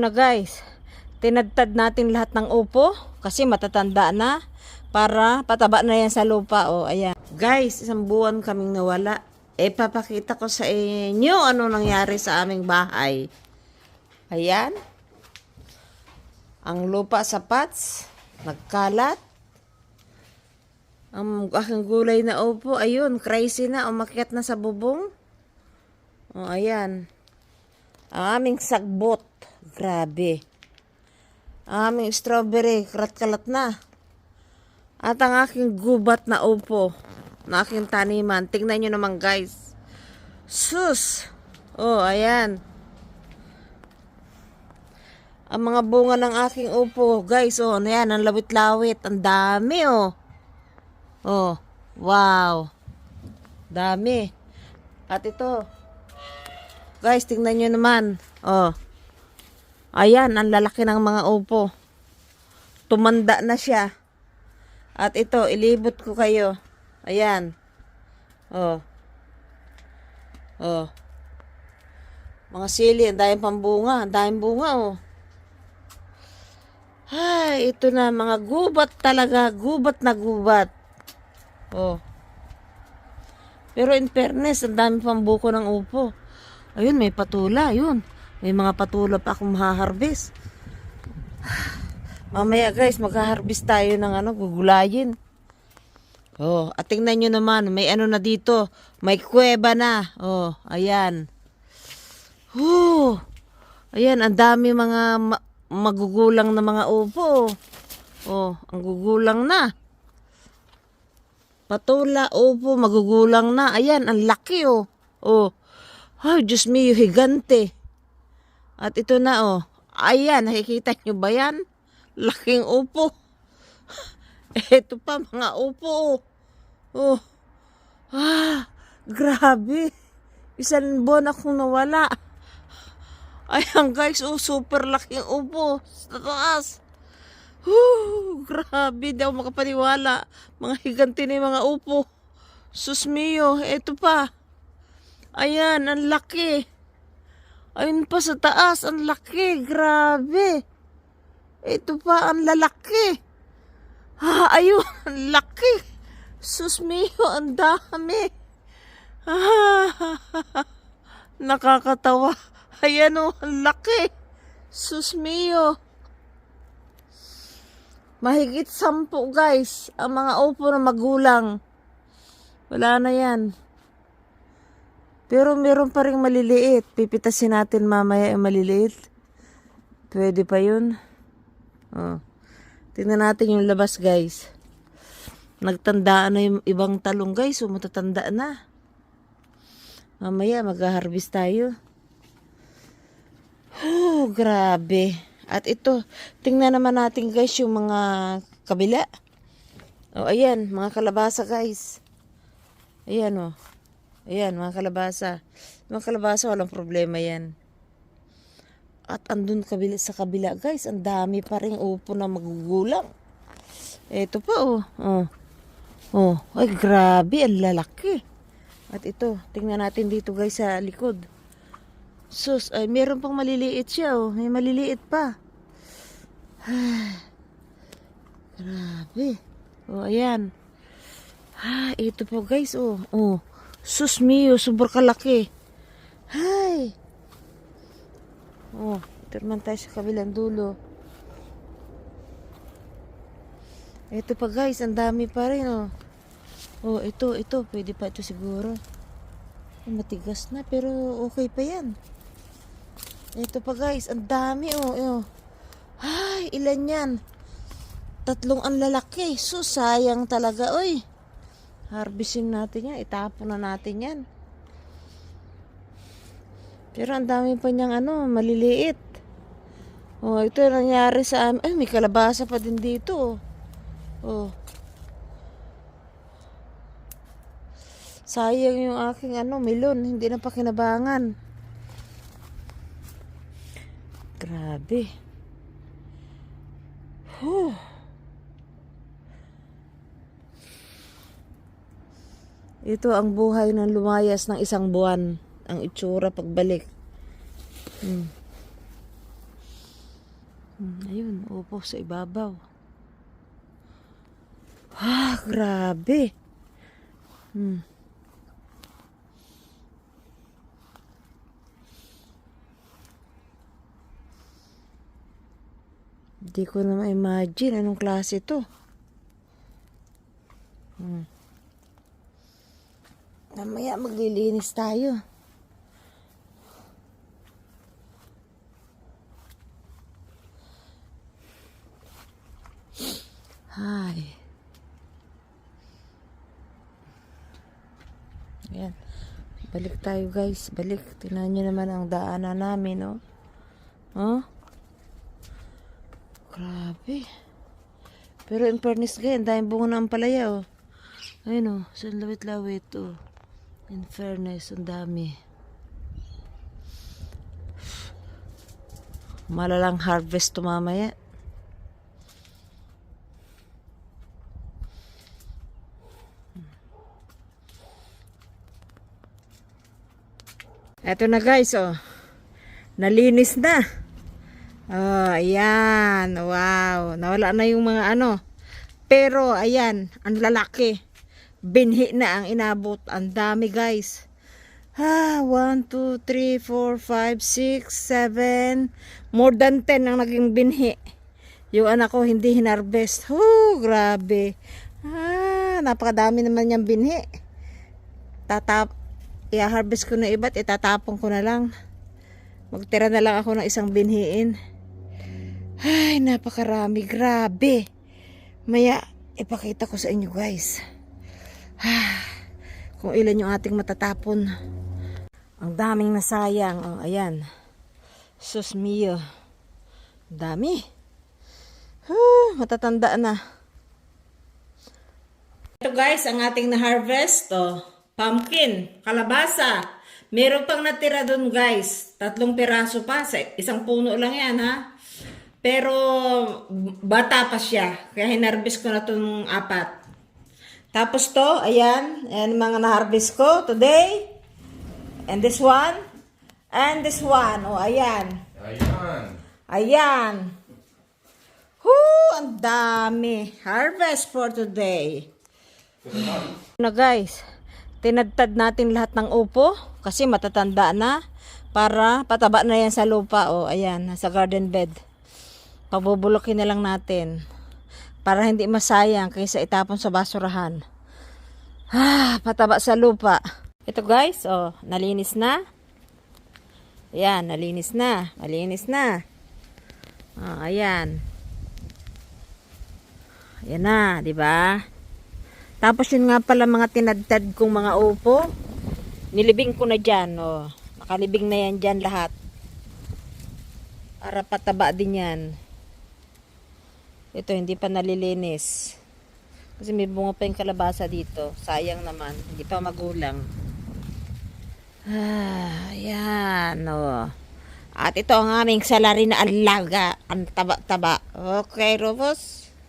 na guys, tinadtad natin lahat ng upo kasi matatanda na para pataba na yan sa lupa. O, ayan. Guys, isang buwan kaming nawala. E, papakita ko sa inyo ano nangyari sa aming bahay. Ayan. Ang lupa sa pats, nagkalat. Ang aking gulay na upo, ayun, crazy na, umakyat na sa bubong. O, ayan. Ang aming sagbot, grabe. Ang aming strawberry, kalat-kalat na. At ang aking gubat na upo, na aking taniman. Tingnan nyo naman guys. Sus! Oh, ayan. Ang mga bunga ng aking upo, guys, oh, ayan, ang lawit-lawit. Ang dami, oh. Oh, wow. Dami. At ito, guys, tingnan nyo naman. Oh. Ayan, ang lalaki ng mga upo. Tumanda na siya. At ito, ilibot ko kayo. Ayan. Oh. Oh. Mga sili, ang daming pambunga. Ang daming bunga, oh. Ay, ito na, mga gubat talaga. Gubat na gubat. Oh. Pero in fairness, ang dami pang buko ng upo. Ayun, may patula, yun. May mga patula pa akong mahaharbis. Mamaya guys, magha-harvest tayo ng ano, gugulayin. Oh, at tingnan nyo naman, may ano na dito. May kuweba na. Oh, ayan. Huh. Ayan, ang dami mga ma- magugulang na mga upo. Oh, ang gugulang na. Patula, upo, magugulang na. Ayan, ang laki oh. Oh. Ay, Diyos mio, higante. At ito na oh. Ayan, nakikita nyo ba yan? Laking upo. Ito pa, mga upo. Oh. Ah, grabe. Isang buwan akong nawala. Ayan guys, oh, super laking upo. Sa taas. Whew, grabe, ako makapaniwala. Mga higanti na mga upo. Sus mio, ito pa. Ayan, ang laki. Ayun pa sa taas, ang laki. Grabe. Ito pa, ang lalaki. Ah, ayun, ang laki. Sus mio, ang dami. Ah, nakakatawa. Ayan o, ang laki. Sus mio. Mahigit sampu guys, ang mga upo na magulang. Wala na yan. Pero meron pa rin maliliit. Pipitasin natin mamaya yung maliliit. Pwede pa yun. Oh. Tingnan natin yung labas, guys. Nagtandaan na yung ibang talong, guys. So, matatanda na. Mamaya, mag-harvest tayo. Oh, grabe. At ito, tingnan naman natin, guys, yung mga kabila. Oh, ayan, mga kalabasa, guys. Ayan, oh. Ayan, mga kalabasa. Mga kalabasa, walang problema yan. At andun kabila, sa kabila, guys, ang dami pa rin upo na magugulang. Ito pa, oh. Oh. Oh, ay grabe, ang lalaki. At ito, tingnan natin dito, guys, sa likod. Sus, ay meron pang maliliit siya, oh. May maliliit pa. grabe. Oh, ayan. Ah, ito po, guys, oh. Oh. Sus mio, super kalaki. Hay. Oh, ito naman tayo sa kabilang dulo. Ito pa guys, ang dami pa rin oh. Oh, ito, ito, pwede pa ito siguro. Matigas na, pero okay pa yan. Ito pa guys, ang dami oh. oh. Ay, ilan yan? Tatlong ang lalaki. So, sayang talaga, oy. Harvesting natin yan. Itapon na natin yan. Pero ang dami pa niyang ano, maliliit. Oh, ito nangyari sa amin. Ay, may kalabasa pa din dito. Oh. oh. Sayang yung aking ano, melon. Hindi na pa kinabangan. Grabe. Huh. Ito ang buhay ng lumayas ng isang buwan. Ang itsura pagbalik. Hmm. Hmm, ayun, upo sa ibabaw. Ah, grabe. Hmm. Hindi ko na ma-imagine anong klase to. Hmm. Mamaya maglilinis tayo. Hi. Ayan. Balik tayo guys. Balik. Tingnan nyo naman ang daanan namin, oh. Oh? Grabe. Pero in fairness guys, ang daming bunga ng palaya, oh. Ayun, oh. Sa lawit-lawit, oh. In fairness, ang dami. Malalang harvest to mamaya. Eto na guys, oh. Nalinis na. Oh, ayan. Wow. Nawala na yung mga ano. Pero, ayan. Ang lalaki. Binhi na ang inabot. Ang dami guys. Ah, 1, 2, 3, 4, 5, 6, 7. More than 10 ang naging binhi. Yung anak ko hindi hinarvest. Oh, grabe. Ah, napakadami naman niyang binhi. Tatap, i-harvest ko na iba't itatapon ko na lang. Magtira na lang ako ng isang binhiin. Ay, napakarami. Grabe. Maya, ipakita ko sa inyo guys. Kung ilan yung ating matatapon. Ang daming nasayang. Oh, ayan. Sus mio. Dami. Ah, matatanda na. Ito guys, ang ating na-harvest. Oh, pumpkin, kalabasa. Meron pang natira doon guys. Tatlong piraso pa. Sa isang puno lang yan ha. Pero bata pa siya. Kaya hinarvest ko na itong apat. Tapos to, ayan. Ayan mga na-harvest ko today. And this one. And this one. O, ayan. Ayan. Ayan. Whoo! Ang dami. Harvest for today. Na guys, tinadtad natin lahat ng upo kasi matatanda na para pataba na yan sa lupa. O, ayan, nasa garden bed. Pabubulokin na lang natin para hindi masayang kaysa itapon sa basurahan. Ah, pataba sa lupa. Ito guys, oh, nalinis na. Ayan, nalinis na. Malinis na. Ah, ayan. Ayan na, di ba? Tapos yun nga pala mga tinadtad kong mga upo. Nilibing ko na dyan, oh. Nakalibing na yan dyan lahat. Para pataba din yan. Ito, hindi pa nalilinis. Kasi may bunga pa yung kalabasa dito. Sayang naman. Hindi pa magulang. Ah, yan, oh. At ito ang aming salary na alaga. Ang taba-taba. Okay, Rufus?